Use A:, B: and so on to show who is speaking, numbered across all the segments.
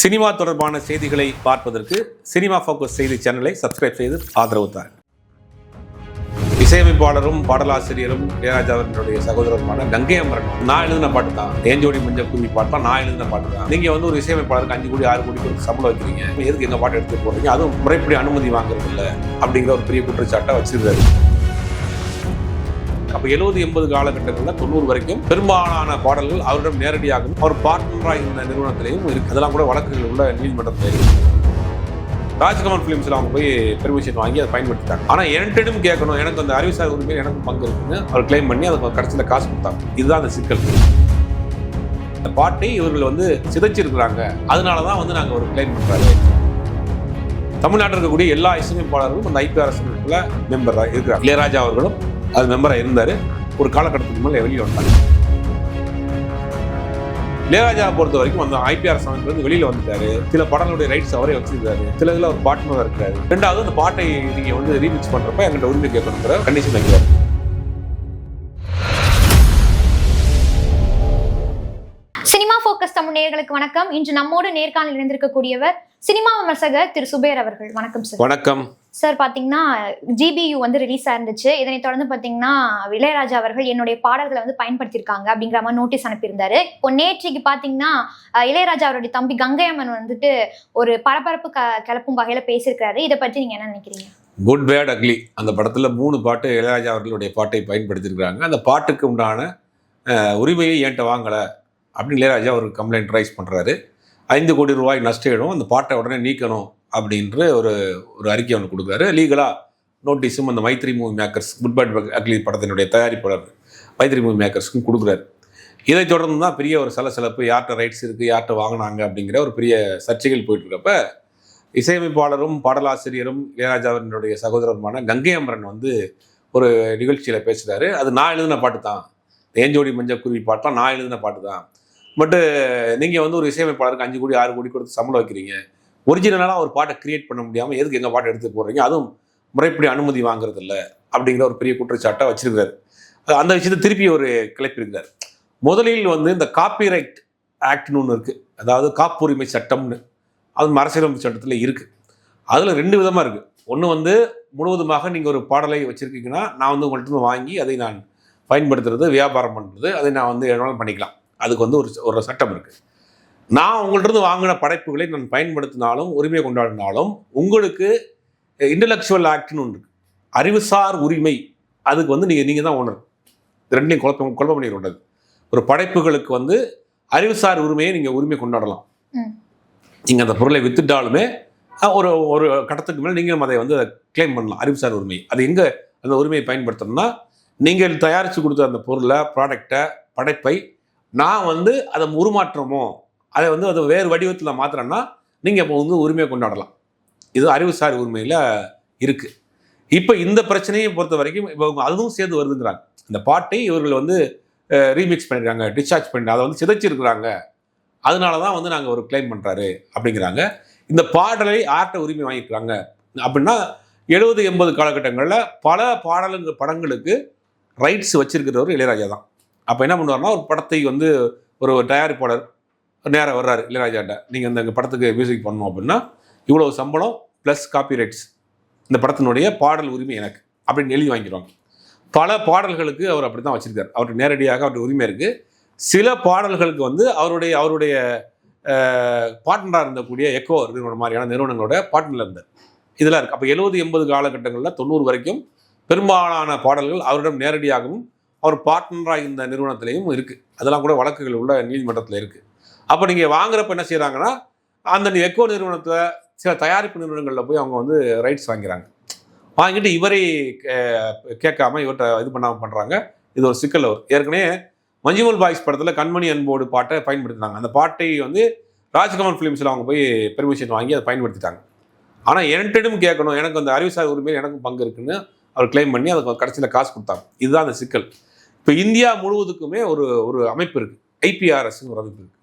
A: Cinema தொடர்பான செய்திகளை பார்ப்பதற்கு சினிமா ஃபோக்கஸ் செய்தி சேனலை சப்ஸ்கிரைப் செய்து ஆதரவு தாருங்கள் இசையமைப்பாளரும் பாடலாசிரியரும் இளையராஜா அவர்களுடைய சகோதரருமான கங்கை அமரன் நான் எழுதின பாட்டு தான். ஏஞ்சோடி மஞ்சள் குருவி பாட்டு தான். நான் எழுதின பாட்டு தான். நீங்க வந்து ஒரு இசையமைப்பாளருக்கு அஞ்சு கோடி ஆறு கோடி கொடுத்து சம்பளம் வைக்கிறீங்க எதுக்கு எங்க பாட்டு எடுத்துட்டு போறீங்க? அதுவும் முறைப்படி அனுமதி வாங்குறது இல்லை அப்படிங்கிற ஒரு பெரிய குற்றச்சாட்டை வச்சிருக்காரு. அப்ப எழுபது எண்பது காலகட்டங்களில் தொண்ணூறு வரைக்கும் பெரும்பாலான பாடல்கள் அவரிடம் நேரடியாகவும் அவர் பார்ட்னராக இருந்த நிறுவனத்திலையும் இருக்கு. அதெல்லாம் கூட வழக்குகள் உள்ள நீதிமன்றத்தில் இருக்கு. ராஜ்கமல் ஃபிலிம்ஸில் அவங்க போய் பெர்மிஷன் வாங்கி அதை பயன்படுத்திட்டாங்க. ஆனால் என்கிட்டும் கேட்கணும். எனக்கு அந்த அறிவுசார் உரிமையில் எனக்கும் பங்கு இருக்குன்னு அவர் கிளைம் பண்ணி அதுக்கு கடைசியில் காசு கொடுத்தாங்க. இதுதான் அந்த சிக்கல். இந்த பாட்டை இவர்கள் வந்து சிதைச்சிருக்கிறாங்க. அதனால தான் வந்து நாங்கள் ஒரு கிளைம் பண்ணுறாரு தமிழ்நாட்டில் இருக்கக்கூடிய எல்லா இசையமைப்பாளர்களும் அந்த ஐபிஆர் அமைப்பில் மெம்பராக இருக்கிறார் இளையராஜா அவர்களும் அது மெம்பராக இருந்தார். ஒரு காலகட்டத்துக்கு மேலே வெளியே வந்தாங்க இளையராஜா பொறுத்த வரைக்கும் அந்த ஐபிஆர் அமைப்பு வந்து வெளியில வந்துட்டாரு. சில படங்களுடைய ரைட்ஸ் அவரே வச்சிருக்காரு. சில இதுல ஒரு பார்ட்னர் இருக்காரு ரெண்டாவது அந்த பாட்டை நீங்க வந்து ரீமிக்ஸ் பண்றப்ப எங்கிட்ட உரிமை கேட்கணுங்கிற கண்டிஷன் வைக்கிறாரு
B: சினிமா ஃபோக்கஸ் தமிழ் நேயர்களுக்கு வணக்கம். இன்று நம்மோடு நேர்காணல் இணைந்திருக்கக்கூடியவர் சினிமா விமர்சகர் திரு சுபேர் அவர்கள். வணக்கம் சார்.
A: வணக்கம்.
B: சார் பார்த்தீங்கன்னா ஜிபியு வந்து ரிலீஸ் ஆயிருந்துச்சு. இதனை தொடர்ந்து பார்த்தீங்கன்னா இளையராஜா அவர்கள் என்னுடைய பாடல்களை வந்து பயன்படுத்தியிருக்காங்க அப்படிங்கிற மாதிரி நோட்டீஸ் அனுப்பியிருந்தாரு. இப்போ நேற்றைக்கு பார்த்தீங்கன்னா இளையராஜா அவருடைய தம்பி கங்கையம்மன் வந்துட்டு ஒரு பரபரப்பு க கிளப்பும் வகையில் பேசியிருக்காரு இதை பற்றி நீங்கள் என்ன நினைக்கிறீங்க?
A: குட் பேட் அக்லி அந்த படத்தில் மூணு பாட்டு இளையராஜா அவர்களுடைய பாட்டை பயன்படுத்தியிருக்காங்க அந்த பாட்டுக்கு உண்டான உரிமையை ஏன்ட்ட வாங்கலை அப்படின்னு இளையராஜா ஒரு கம்ப்ளைண்ட் ரைஸ் பண்ணுறாரு ஐந்து கோடி ரூபாய் நஷ்டம் அந்த பாட்டை உடனே நீக்கணும் அப்படின்ற ஒரு ஒரு அறிக்கை ஒன்று கொடுக்குறாரு. லீகலாக நோட்டீஸும் அந்த Mythri movie makers good bad ugly படத்தினுடைய தயாரிப்பாளர் மைத்ரி மூவி மேக்கர்ஸ்க்கும் கொடுக்குறாரு. இதை தொடர்ந்து தான் பெரிய ஒரு சலசலப்பு யார்கிட்ட ரைட்ஸ் இருக்குது யார்கிட்ட வாங்கினாங்க அப்படிங்கிற ஒரு பெரிய சர்ச்சைகள் போயிட்டுருக்கப்ப இசையமைப்பாளரும் பாடலாசிரியரும் இளையராஜாவினுடைய சகோதரருமான கங்கை அமரன் வந்து ஒரு நிகழ்ச்சியில் பேசுகிறாரு அது நான் எழுதின பாட்டு தான். தேஞ்சோடி மஞ்சக்குருவி குருவி நான் எழுதின பாட்டு தான். பட்டு நீங்கள் வந்து ஒரு இசையமைப்பாளருக்கு அஞ்சு கோடி ஆறு கோடி கொடுத்து சம்பளம் வைக்கிறீங்க. ஒரிஜினலாக ஒரு பாட்டை கிரியேட் பண்ண முடியாமல் எதுக்கு எங்கள் பாட்டை எடுத்து போடுறீங்க அதுவும் முறைப்படி அனுமதி வாங்குறதில்ல அப்படிங்கிற ஒரு பெரிய குற்றச்சாட்டை வச்சிருக்காரு அந்த விஷயத்தை திருப்பி ஒரு கிளப்பியிருக்கிறார் முதலில் வந்து இந்த காப்பிரைட் ஆக்ட்னு ஒன்று இருக்குது அதாவது காப்புரிமை சட்டம்னு. அது அரசியலமைப்பு சட்டத்தில் இருக்குது அதில் ரெண்டு விதமாக இருக்குது ஒன்று வந்து முழுவதுமாக நீங்கள் ஒரு பாடலை வச்சுருக்கீங்கன்னா நான் வந்து உங்கள்கிட்ட இருந்து வாங்கி அதை நான் பயன்படுத்துறது வியாபாரம் பண்ணுறது அதை நான் வந்து என்னாலும் பண்ணிக்கலாம். அதுக்கு வந்து ஒரு ஒரு சட்டம் இருக்குது நான் உங்கள்ட்ட இருந்து வாங்கின படைப்புகளை நான் பயன்படுத்தினாலும் உரிமை கொண்டாடினாலும் உங்களுக்கு இன்டலெக்சுவல் ஆக்ட்னு ஒன்று அறிவுசார் உரிமை அதுக்கு வந்து நீங்கள் நீங்கள் தான் ஓனர் ரெண்டையும் குழப்பம் குழப்பம் பண்ணிடக்கூடாது ஒரு படைப்புகளுக்கு வந்து அறிவுசார் உரிமையை நீங்கள் உரிமை கொண்டாடலாம். நீங்கள் அந்த பொருளை வித்துட்டாலுமே ஒரு ஒரு கட்டத்துக்கு மேலே நீங்கள் அதை வந்து கிளைம் பண்ணலாம் அறிவுசார் உரிமை. அது எங்கே அந்த உரிமையை பயன்படுத்தணும்னா நீங்கள் தயாரித்து கொடுத்த அந்த பொருளை ப்ராடக்டை படைப்பை நான் வந்து அதை உருமாற்றமோ அதை வந்து அது வேறு வடிவத்தில் மாற்றுறேன்னா நீங்கள் இப்போ வந்து உரிமையை கொண்டாடலாம். இது அறிவுசார் உரிமையில் இருக்குது இப்போ இந்த பிரச்சனையை பொறுத்த வரைக்கும் இப்போ அவங்க அதுவும் சேர்ந்து வருதுங்கிறாங்க. இந்த பாட்டை இவர்கள் வந்து ரீமிக்ஸ் பண்ணியிருக்காங்க டிஸ்சார்ஜ் பண்ணி அதை வந்து சிதைச்சிருக்கிறாங்க. அதனால தான் வந்து நாங்கள் ஒரு கிளைம் பண்ணுறாரு அப்படிங்கிறாங்க. இந்த பாடலை ஆர்ட்ட உரிமை வாங்கிக்கிறாங்க அப்படின்னா எழுபது எண்பது காலகட்டங்களில் பல பாடலுங்க படங்களுக்கு ரைட்ஸ் வச்சிருக்கிறவர் இளையராஜா தான். அப்போ என்ன பண்ணுவார்னா ஒரு படத்தை வந்து ஒரு தயாரிப்பாளர் நேராக வர்றாரு இளையராஜாட்ட. நீங்கள் இந்த படத்துக்கு மியூசிக் பண்ணணும் அப்படின்னா இவ்வளோ சம்பளம் ப்ளஸ் காப்பி ரைட்ஸ் இந்த படத்தினுடைய பாடல் உரிமை எனக்கு அப்படின்னு எழுதி வாங்கிடுவாங்க. பல பாடல்களுக்கு அவர் அப்படி தான் வச்சுருக்கார். அவருக்கு நேரடியாக அவருக்கு உரிமை இருக்குது சில பாடல்களுக்கு வந்து அவருடைய அவருடைய பார்ட்னராக இருந்தக்கூடிய எக்கோ நிறுவனம் மாதிரியான நிறுவனங்களோட பார்ட்னரில் இருந்தார். இதெல்லாம் இருக்குது அப்போ எழுபது எண்பது காலகட்டங்களில் தொண்ணூறு வரைக்கும் பெரும்பாலான பாடல்கள் அவரிடம் நேரடியாகவும் அவர் பார்ட்னராக இருந்த நிறுவனத்திலையும் இருக்குது அதெல்லாம் கூட வழக்குகள் உள்ள நீதிமன்றத்தில் இருக்குது அப்போ நீங்கள் வாங்குறப்ப என்ன செய்கிறாங்கன்னா அந்த எக்கோ நிறுவனத்தில் சில தயாரிப்பு நிறுவனங்களில் போய் அவங்க வந்து ரைட்ஸ் வாங்கிறாங்க. வாங்கிட்டு இவரை கே- கேட்காம இவர்கிட்ட இது பண்ணாமல் பண்ணுறாங்க இது ஒரு சிக்கல் அவர். ஏற்கனவே மஞ்சுமல் பாய்ஸ் படத்தில் கண்மணி அன்போடு பாட்டை பயன்படுத்தினாங்க. அந்த பாட்டை வந்து ராஜ்கமல் ஃபிலிம்ஸில் அவங்க போய் பெர்மிஷன் வாங்கி அதை பயன்படுத்திட்டாங்க. ஆனால் என்கிட்டும் கேட்கணும். எனக்கு அந்த அறிவுசார் உரிமையில் எனக்கும் பங்கு இருக்குன்னு அவர் கிளைம் பண்ணி அதுக்கு கடைசியில் காசு கொடுத்தாங்க. இதுதான் அந்த சிக்கல். இப்போ இந்தியா முழுவதுக்குமே ஒரு ஒரு அமைப்பு இருக்குது ஐபிஆர்எஸ்ன்னு ஒரு அமைப்பு இருக்குது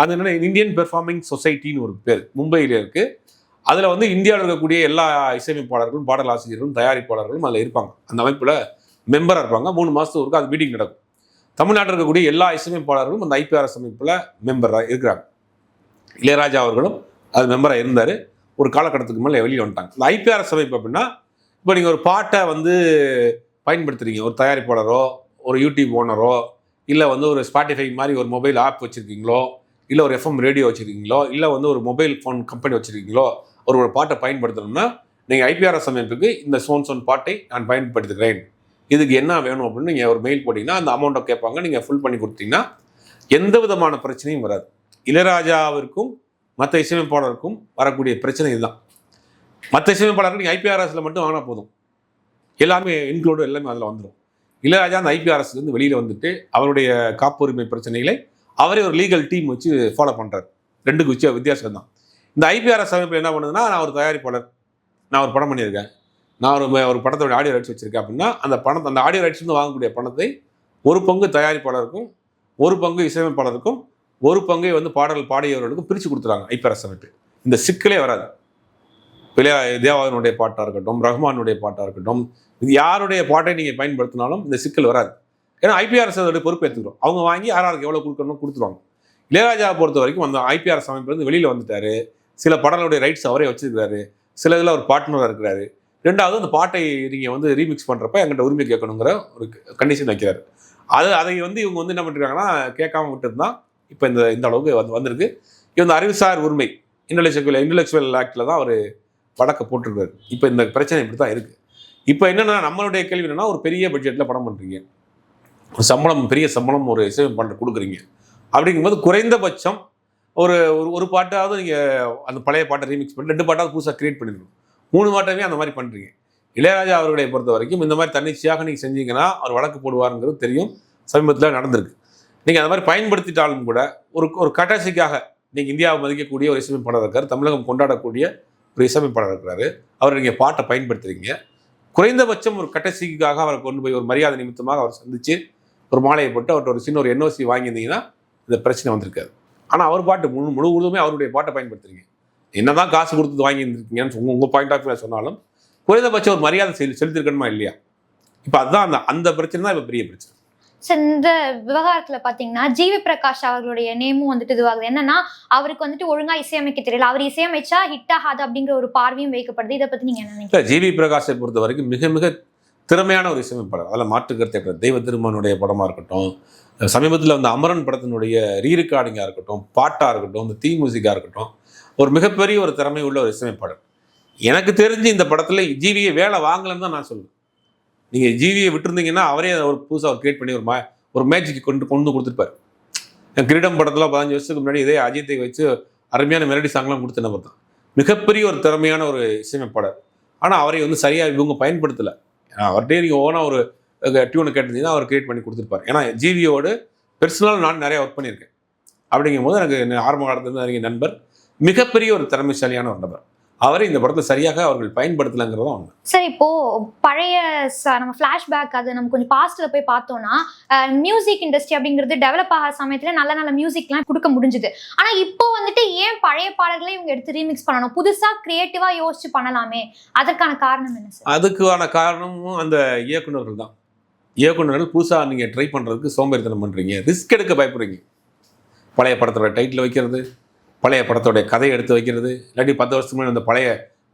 A: அது என்னென்ன இந்தியன் பெர்ஃபார்மிங் சொசைட்டின்னு ஒரு பேர் மும்பையில் இருக்குது அதில் வந்து இந்தியாவில் இருக்கக்கூடிய எல்லா இசையமைப்பாளர்களும் பாடல் ஆசிரியர்களும் தயாரிப்பாளர்களும் அதில் இருப்பாங்க. அந்த அமைப்பில் மெம்பராக இருப்பாங்க. மூணு மாதத்துக்கு ஒருக்கா அது மீட்டிங் நடக்கும். தமிழ்நாட்டில் இருக்கக்கூடிய எல்லா இசையமைப்பாளர்களும் அந்த ஐபிஆர்எஸ் அமைப்பில் மெம்பராக இருக்கிறாங்க. இளையராஜா அவர்களும் அது மெம்பராக இருந்தார். ஒரு காலகட்டத்துக்கு மேலே வெளியே வந்துட்டாங்க. இந்த ஐபிஆர்எஸ் அமைப்பு அப்படின்னா இப்போ நீங்கள் ஒரு பாட்டை வந்து பயன்படுத்துகிறீங்க ஒரு தயாரிப்பாளரோ ஒரு யூடியூப் ஓனரோ இல்லை வந்து ஒரு ஸ்பாட்டிஃபை மாதிரி ஒரு மொபைல் ஆப் வச்சுருக்கீங்களோ இல்லை ஒரு எஃப்எம் ரேடியோ வச்சுருக்கீங்களோ இல்லை வந்து ஒரு மொபைல் ஃபோன் கம்பெனி வச்சுருக்கீங்களோ ஒரு ஒரு பாட்டை பயன்படுத்தணும்னா நீங்கள் ஐபிஆர்எஸ் அமைப்புக்கு இந்த சோன் சோன் பாட்டை நான் பயன்படுத்துகிறேன். இதுக்கு என்ன வேணும் அப்படின்னு நீங்கள் ஒரு மெயில் போட்டிங்கன்னா அந்த அமௌண்ட்டை கேட்பாங்க. நீங்கள் ஃபுல் பண்ணி கொடுத்தீங்கன்னா எந்த விதமான பிரச்சனையும் வராது. இளையராஜாவிற்கும் மற்ற இசையமைப்பாளருக்கும் வரக்கூடிய பிரச்சனை இதுதான். மற்ற இசையமைப்பாளர்கள் நீங்கள் ஐபிஆர்எஸில் மட்டும் வாங்கினா போதும். எல்லாமே இன்க்ளூடு எல்லாமே அதில் வந்துடும் இளையராஜா அந்த ஐபிஆர்எஸ்லேருந்து வெளியில் வந்துட்டு அவருடைய காப்புரிமை பிரச்சனைகளை அவரே ஒரு லீகல் டீம் வச்சு ஃபாலோ பண்ணுறாரு ரெண்டுக்கு வச்சு வித்தியாசம் தான் இந்த ஐபிஆர்எஸ் அமைப்பு என்ன பண்ணுதுன்னா நான் ஒரு தயாரிப்பாளர் நான் ஒரு படம் பண்ணியிருக்கேன். நான் ஒரு ஒரு படத்தோட ஆடியோ ரைட்ஸ் வச்சுருக்கேன் அப்படின்னா அந்த பணத்தை அந்த ஆடியோ ரைட்ஸ்லேருந்து வாங்கக்கூடிய பணத்தை ஒரு பங்கு தயாரிப்பாளருக்கும் ஒரு பங்கு இசையமைப்பாளருக்கும் ஒரு பங்கை வந்து பாடல் பாடியவர்களுக்கும் பிரித்து கொடுத்துறாங்க ஐபிஆர்எஸ் அமைப்பு. இந்த சிக்கலே வராது. பிள்ளையா தேவாவினுடைய பாட்டாக இருக்கட்டும் ரஹ்மானுடைய பாட்டாக இருக்கட்டும் இது யாருடைய பாட்டை நீங்கள் பயன்படுத்தினாலும் இந்த சிக்கல் வராது. ஏன்னா ஐபிஆர்எஸ் அதோடைய பொறுப்பு அவங்க வாங்கி ஆர்ஆருக்கு எவ்வளோ கொடுக்கணும் கொடுத்துருவாங்க. இளையராஜாவை பொறுத்த வரைக்கும் அந்த ஐபிஆர்எஸ் அமைப்பிலிருந்து வெளியில் வந்துட்டாரு. சில படங்களுடைய ரைட்ஸ் அவரே வச்சிருக்காரு சில இதில் ஒரு பார்ட்னராக இருக்கிறாரு. ரெண்டாவது அந்த பாட்டை நீங்கள் வந்து ரீமிக்ஸ் பண்ணுறப்ப எங்கிட்ட உரிமை கேட்கணுங்கிற ஒரு கண்டிஷன் வைக்கிறாரு. அது அதை வந்து இவங்க வந்து என்ன பண்ணிருக்காங்கன்னா கேட்காம விட்டது இப்போ இந்த இந்த அளவுக்கு வந்து வந்திருக்கு. இது வந்து அறிவுசார் உரிமை. இன்டலெக்சுவல் இன்டலெக்சுவல் ஆக்டில் தான் அவர் வழக்கை போட்டிருக்காரு. இப்போ இந்த பிரச்சனை இப்படி தான் இருக்குது இப்போ என்னென்னா நம்மளுடைய கேள்வி என்னென்னா ஒரு பெரிய பட்ஜெட்டில் படம் பண்ணுறீங்க ஒரு சம்பளம் பெரிய சம்பளம் ஒரு இசையமைப்பாளர் கொடுக்குறீங்க. அப்படிங்கும்போது குறைந்தபட்சம் ஒரு ஒரு ஒரு பாட்டாவது நீங்கள் அந்த பழைய பாட்டை ரீமிக்ஸ் பண்ணி ரெண்டு பாட்டாவது புதுசாக கிரியேட் பண்ணிருக்கணும். மூணு பாட்டமே அந்த மாதிரி பண்ணுறீங்க இளையராஜா அவர்களை பொறுத்த வரைக்கும் இந்த மாதிரி தன்னிச்சையாக நீங்கள் செஞ்சீங்கன்னா அவர் வழக்கு போடுவாருங்கிறது தெரியும். சமீபத்தில் நடந்திருக்கு. நீங்கள் அந்த மாதிரி பயன்படுத்திட்டாலும் கூட ஒரு ஒரு கட்டாசிக்காக நீங்கள் இந்தியாவை மதிக்கக்கூடிய ஒரு இசையமைப்பாளர் இருக்கார் தமிழகம் கொண்டாடக்கூடிய ஒரு இசையமைப்பாளர் இருக்கிறாரு அவர் நீங்கள் பாட்டை பயன்படுத்துறீங்க. குறைந்தபட்சம் ஒரு கட்டசிக்காக அவரை கொண்டு போய் ஒரு மரியாதை நிமித்தமாக அவர் சந்தித்து ஒரு மாலையை போட்டு அவர்கிட்ட ஒரு சின்ன ஒரு என்ஓசி வாங்கியிருந்தீங்கன்னா இந்த பிரச்சனை வந்திருக்காது. ஆனால் அவர் பாட்டு முழு முழுவதுமே அவருடைய பாட்டை பயன்படுத்துறீங்க என்னதான் காசு கொடுத்து வாங்கியிருந்திருக்கீங்கன்னு உங்கள் உங்கள் பாயிண்ட் ஆஃப் வியூ சொன்னாலும் குறைந்தபட்சம் ஒரு மரியாதை செலுத்தி செலுத்திருக்கணுமா இல்லையா? இப்போ அதுதான் அந்த அந்த பிரச்சனை தான் இப்போ பெரிய பிரச்சனை.
B: சார் இந்த விவகாரத்துல பாத்தீங்கன்னா ஜிவி பிரகாஷ் அவர்களுடைய நேமும் வந்துட்டு இதுவாகுது. என்னன்னா அவருக்கு வந்துட்டு ஒழுங்கா இசையமைக்க தெரியல. அவர் இசையமைச்சா ஹிட் ஆகாது அப்படிங்கிற ஒரு பார்வையும் வைக்கப்படுது. இதை பத்தி நீங்க என்ன நினைக்கிறீங்க?
A: ஜிவி பிரகாஷை பொறுத்த வரைக்கும் மிக மிக திறமையான ஒரு இசையமைப்பாளர். அதில் மாற்று கருத்தை தெய்வ திருமனுடைய படமாக இருக்கட்டும் சமீபத்தில் அந்த அமரன் படத்தினுடைய ரீரெக்கார்டிங்காக இருக்கட்டும் பாட்டாக இருக்கட்டும் இந்த தீ மியூசிக்காக இருக்கட்டும் ஒரு மிகப்பெரிய ஒரு திறமை உள்ள ஒரு இசையமைப்பாளர். எனக்கு தெரிஞ்சு இந்த படத்தில் ஜிவியை வேலை வாங்கலைன்னு தான் நான் சொல்லுவேன் நீங்கள் ஜீவியை விட்டுருந்தீங்கன்னா அவரே அதை ஒரு புதுசாக ஒரு கிரியேட் பண்ணி ஒரு மா ஒரு மேஜிக்கு கொண்டு கொண்டு வந்து கொடுத்துருப்பார். என் கிரீடம் படத்தில் பதினஞ்சு வருஷத்துக்கு முன்னாடி இதே அஜித்தை வச்சு அருமையான மெலடி சாங்லாம் கொடுத்து என்ன தான் மிகப்பெரிய ஒரு திறமையான ஒரு இசையமைப்பாளர். ஆனால் அவரை வந்து சரியாக இவங்க பயன்படுத்தலை. அவர்கிட்டே நீங்கள் ஓனாக ஒரு டியூனை கேட்டிருந்தீங்கன்னா அவர் கிரியேட் பண்ணி கொடுத்துருப்பார். ஏன்னா ஜிவியோடு பெர்சனலாக நான் நிறைய ஒர்க் பண்ணியிருக்கேன். அப்படிங்கும்போது எனக்கு ஆரம்ப காலத்துலேருந்து நிறைய நண்பர் மிகப்பெரிய ஒரு திறமைசாலியான ஒரு நபர். அவரை இந்த படத்தை சரியாக அவர்கள் பயன்படுத்தலைங்கிறது தான் உண்மை.
B: சார் இப்போ பழைய நம்ம ஃபிளாஷ்பேக் அது நம்ம கொஞ்சம் பாஸ்ட்ல போய் பார்த்தோம்னா மியூசிக் இண்டஸ்ட்ரி அப்படிங்கிறது டெவலப் ஆகிற சமயத்துல நல்ல நல்ல மியூசிக்லாம் கொடுக்க முடிஞ்சுது. ஆனா இப்போ வந்துட்டு ஏன் பழைய பாடல்களை இவங்க எடுத்து ரீமிக்ஸ் பண்ணணும்? புதுசா கிரியேட்டிவா யோசிச்சு பண்ணலாமே. அதற்கான காரணம் என்ன சார்
A: அதுக்கான காரணமும் அந்த இயக்குனர்கள் தான். இயக்குனர்கள் புதுசாக நீங்கள் ட்ரை பண்ணுறதுக்கு சோம்பேறித்தனம் பண்ணுறீங்க ரிஸ்க் எடுக்க பயப்படுறீங்க. பழைய படத்தோட டைட்டில் வைக்கிறது பழைய படத்தோடைய கதையை எடுத்து வைக்கிறது இல்லாட்டி பத்து வருஷத்துக்கு முன்னாடி அந்த பழைய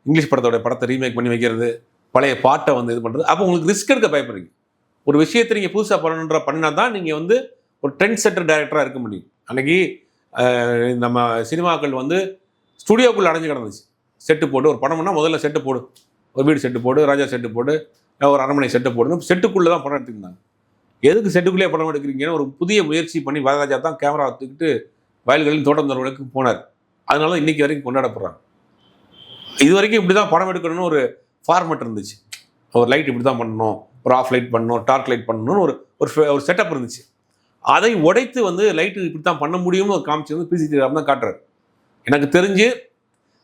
A: இங்கிலீஷ் படத்தோடைய படத்தை ரீமேக் பண்ணி வைக்கிறது பழைய பாட்டை வந்து இது பண்ணுறது அப்போ உங்களுக்கு ரிஸ்க் எடுக்க பயப்படுறீங்க. ஒரு விஷயத்தை நீங்கள் புதுசாக பண்ணணுன்ற பண்ணால் தான் நீங்கள் வந்து ஒரு ட்ரெண்ட் செட்டர் டைரக்டராக இருக்க முடியும். அன்னைக்கு நம்ம சினிமாக்கள் வந்து ஸ்டுடியோக்குள்ளே அடைஞ்சு கிடந்துச்சு. செட்டு போட்டு ஒரு படம்னா முதல்ல செட்டு போடு. ஒரு வீடு செட்டு போடு ராஜா செட்டு போடு ஒரு அரண்மனை செட்டு போடுன்னு செட்டுக்குள்ளே தான் படம் எடுத்துருந்தாங்க எதுக்கு செட்டுக்குள்ளேயே படம் எடுக்கிறீங்கன்னு ஒரு புதிய முயற்சி பண்ணி வரராஜா தான் கேமரா தூக்கிட்டு வயல்களில் தோட்டம் தருவனுக்கு போனார். அதனால இன்றைக்கி இன்னைக்கு வரைக்கும் கொண்டாடப்படுறாங்க. இது வரைக்கும் இப்படி தான் படம் எடுக்கணும்னு ஒரு ஃபார்மெட் இருந்துச்சு. ஒரு லைட் இப்படி தான் பண்ணணும் ஒரு ஆஃப் லைட் பண்ணணும் டார்க் லைட் பண்ணணும்னு ஒரு ஒரு ஒரு செட்டப் இருந்துச்சு. அதை உடைத்து வந்து லைட்டு இப்படி தான் பண்ண முடியும்னு ஒரு காமிச்சு வந்து பிசி ராம் தான் காட்டுறாரு. எனக்கு தெரிஞ்சு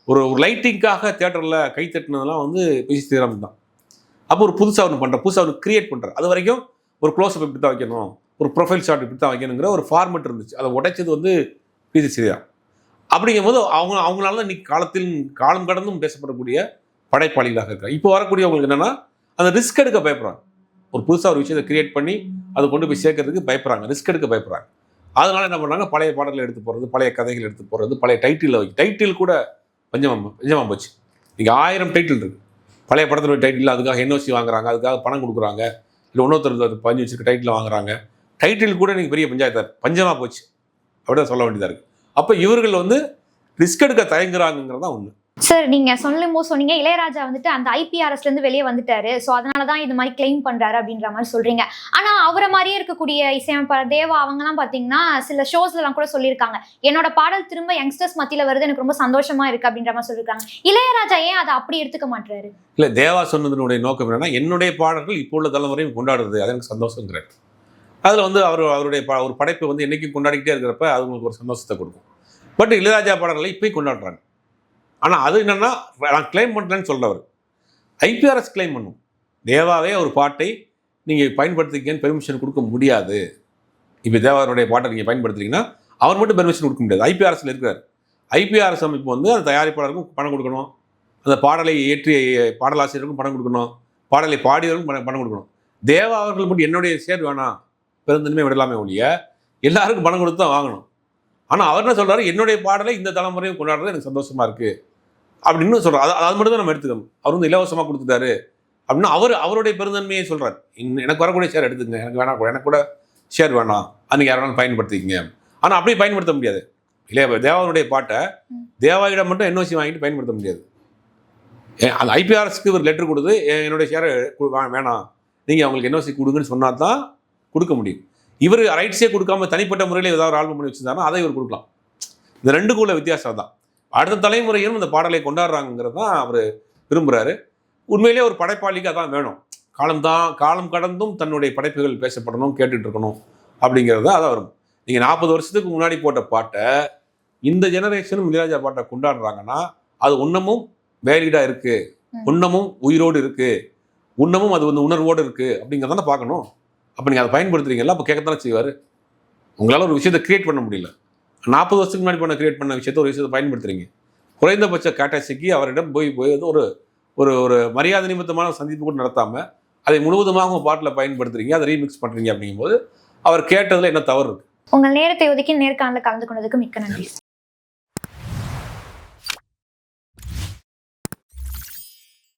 A: ஒரு ஒரு லைட்டிங்காக தேட்டரில் கை தட்டினதெல்லாம் வந்து பிசி ஸ்ரீராம் தான். அப்போ ஒரு புதுசாக ஒன்று பண்ணுற புதுசாக ஒன்று கிரியேட் பண்ணுறாரு அது வரைக்கும் ஒரு க்ளோஸ்அப் இப்படி தான் வைக்கணும் ஒரு ப்ரொஃபைல் ஷாட் இப்படி தான் வைக்கணுங்கிற ஒரு ஃபார்மெட் இருந்துச்சு. அதை உடைச்சது வந்து பிசி ஸ்ரீராம் அப்படிங்கும்போது அவங்க அவங்களால தான் இன்னைக்கு காலத்தில் காலம் கடந்தும் பேசப்படக்கூடிய படைப்பாளிகளாக இருக்காங்க. இப்போ வரக்கூடியவங்களுக்கு என்னன்னா அந்த ரிஸ்க் எடுக்க பயப்படுறாங்க. ஒரு புதுசாக ஒரு விஷயத்தை கிரியேட் பண்ணி அதை கொண்டு போய் சேர்க்கறதுக்கு பயப்படுறாங்க. ரிஸ்க் எடுக்க பயப்படுறாங்க. அதனால என்ன பண்ணுறாங்க பழைய பாடல்கள் எடுத்து போடுறது பழைய கதைகள் எடுத்து போடுறது பழைய டைட்டிலில் வைக்க டைட்டில் கூட பஞ்சமாக பஞ்சமாக போச்சு. இங்கே ஆயிரம் டைட்டில் இருக்குது பழைய படத்தில் டைட்டில் அதுக்காக என்ஓசி வாங்குறாங்க அதுக்காக பணம் கொடுக்குறாங்க. இல்லை இன்னொருத்தர் அது பஞ்சு வச்சிருக்க டைட்டில் வாங்குறாங்க. டைட்டில் கூட இன்னைக்கு பெரிய பஞ்சாயத்து பஞ்சமாக போச்சு. அப்படிதான் சொல்ல வேண்டியதாக இருக்குது அப்போ இவர்கள் வந்து ரிஸ்க் எடுக்க தயங்குறாங்கிறது ஒன்று
B: சார் நீங்க சொல்லும் போது சொன்னீங்க இளையராஜா வந்துட்டு அந்த ஐபிஆர்எஸ்ல இருந்து வெளியே வந்துட்டாரு. சோ அதனாலதான் இது மாதிரி கிளைம் பண்றாரு அப்படின்ற மாதிரி சொல்றீங்க. ஆனா அவரை மாதிரியே இருக்கக்கூடிய இசையமைப்பாளர் தேவா அவங்கலாம் பாத்தீங்கன்னா சில ஷோஸ்ல எல்லாம் கூட சொல்லியிருக்காங்க. என்னோட பாடல் திரும்ப யங்ஸ்டர்ஸ் மத்தியில வருது எனக்கு ரொம்ப சந்தோஷமா இருக்கு அப்படின்ற மாதிரி சொல்லியிருக்காங்க. இளையராஜா ஏன் அதை அப்படி எடுத்துக்க மாட்டாரு
A: இல்லை தேவா சொன்னதனுடைய நோக்கம் என்னன்னா என்னுடைய பாடல்கள் இப்போ உள்ள தலைமுறையும் கொண்டாடுறது. அது எனக்கு சந்தோஷங்கிறார் அதில் வந்து அவர் அவருடைய ப ஒரு படைப்பை வந்து என்றைக்கும் கொண்டாடிக்கிட்டே இருக்கிறப்ப அது உங்களுக்கு ஒரு சந்தோஷத்தை கொடுக்கும். பட் இளையராஜா பாடல்களை இப்போயும் கொண்டாடுறாங்க. ஆனால் அது என்னென்னா நான் கிளைம் பண்ணுறேன்னு சொல்கிறவர் ஐபிஆர்எஸ் கிளைம் பண்ணும். தேவாவே ஒரு பாட்டை நீங்கள் பயன்படுத்திக்கன்னு பெர்மிஷன் கொடுக்க முடியாது. இப்போ தேவாருடைய பாட்டை நீங்கள் பயன்படுத்துறீங்கன்னா அவர் மட்டும் பெர்மிஷன் கொடுக்க முடியாது. ஐபிஆர்எஸ்ல இருக்கிறார். ஐபிஆர்எஸ் அமைப்பு வந்து அந்த தயாரிப்பாளருக்கும் பணம் கொடுக்கணும். அந்த பாடலை இயற்றிய பாடலாசிரியருக்கும் பணம் கொடுக்கணும். பாடலை பாடியவருக்கும் பணம் பணம் கொடுக்கணும். தேவா அவர்கள் மட்டும் என்னுடைய சேர் வேணாம். பெருந்தன்மை விடலாமே ஒழிய எல்லாருக்கும் பணம் கொடுத்து தான் வாங்கணும். ஆனால் அவர் என்ன சொல்றாரு என்னுடைய பாடலை இந்த தலைமுறையும் கொண்டாடுறது எனக்கு சந்தோஷமா இருக்கு. அப்படின்னு சொல்றாரு. அது அது மட்டும் தான் நம்ம எடுத்துக்கணும். அவர் வந்து இலவசமாக கொடுத்துட்டாரு. அப்படின்னா அவர் அவருடைய பெருந்தன்மையை "இன்ன- எனக்கு வரக்கூடிய ஷேர் எடுத்துக்கங்க. எனக்கு வேணாம் கூட- எனக்கு கூட ஷேர் வேணாம். அன்னைக்கு யாராலும் பயன்படுத்திக்கங்க. ஆனால் அப்படியே பயன்படுத்த முடியாது. இல்லையா தேவாவுடைய பாட்டை தேவாயிடம் மட்டும் என்ஓசி வாங்கிட்டு பயன்படுத்த முடியாது. அந்த ஐபிஆர்எஸ்க்கு ஒரு லெட்டர் கொடுத்து "எ- என்னுடைய ஷேரை வேணாம். நீங்கள் அவங்களுக்கு என்ஓசி கொடுங்கன்னு சொன்னா தான் கொடுக்க முடியும். இவர் ரைட்ஸே கொடுக்காம தனிப்பட்ட முறையில் ஏதாவது ஒரு ஆல்பம் பண்ணி வச்சிருந்தாருன்னா அதை இவர் கொடுக்கலாம். இந்த ரெண்டுக்குள்ள வித்தியாசம் தான் அடுத்த தலைமுறையும் இந்த பாடலை கொண்டாடுறாங்கிறது தான் அவர் விரும்புகிறாரு உண்மையிலேயே ஒரு படைப்பாளிக்கு அதான் வேணும். காலம் தான் காலம் கடந்தும் தன்னுடைய படைப்புகள் பேசப்படணும் கேட்டுட்டு இருக்கணும் அப்படிங்கிறது தான் அதான் வரும். நீங்கள் நாற்பது வருஷத்துக்கு முன்னாடி போட்ட பாட்டை இந்த ஜெனரேஷனும் இளையராஜா பாட்டை கொண்டாடுறாங்கன்னா அது இன்னமும் வேலிடாக இருக்கு.
B: ம்.
A: இன்னமும் உயிரோடு இருக்கு. இன்னமும் அது வந்து உணர்வோடு இருக்கு அப்படிங்கிறதானே பார்க்கணும். அப்போ நீங்கள் அதை பயன்படுத்துறீங்கல்ல அப்போ கேட்கத்தானே செய்வார்? உங்களால் ஒரு விஷயத்தை கிரியேட் பண்ண முடியல. நாற்பது வருஷத்துக்கு முன்னாடி பண்ண கிரியேட் பண்ண விஷயத்தை ஒரு விஷயத்தை பயன்படுத்துறீங்க. குறைந்தபட்ச கேட்டசிக்கு அவரிடம் போய் போய் வந்து ஒரு ஒரு ஒரு மரியாதை நிமித்தமான சந்திப்பு கூட நடத்தாமல் அதை முழுவதுமாக உங்கள் பாட்டில் பயன்படுத்துறீங்க அதை ரீமிக்ஸ் பண்ணுறீங்க அப்படிங்கும்போது அவர் கேட்டதில் என்ன தவறு இருக்குது
B: உங்கள் நேரத்தை ஒதுக்கி நேர்காணல கலந்து கொண்டதுக்கு மிக்க நன்றி.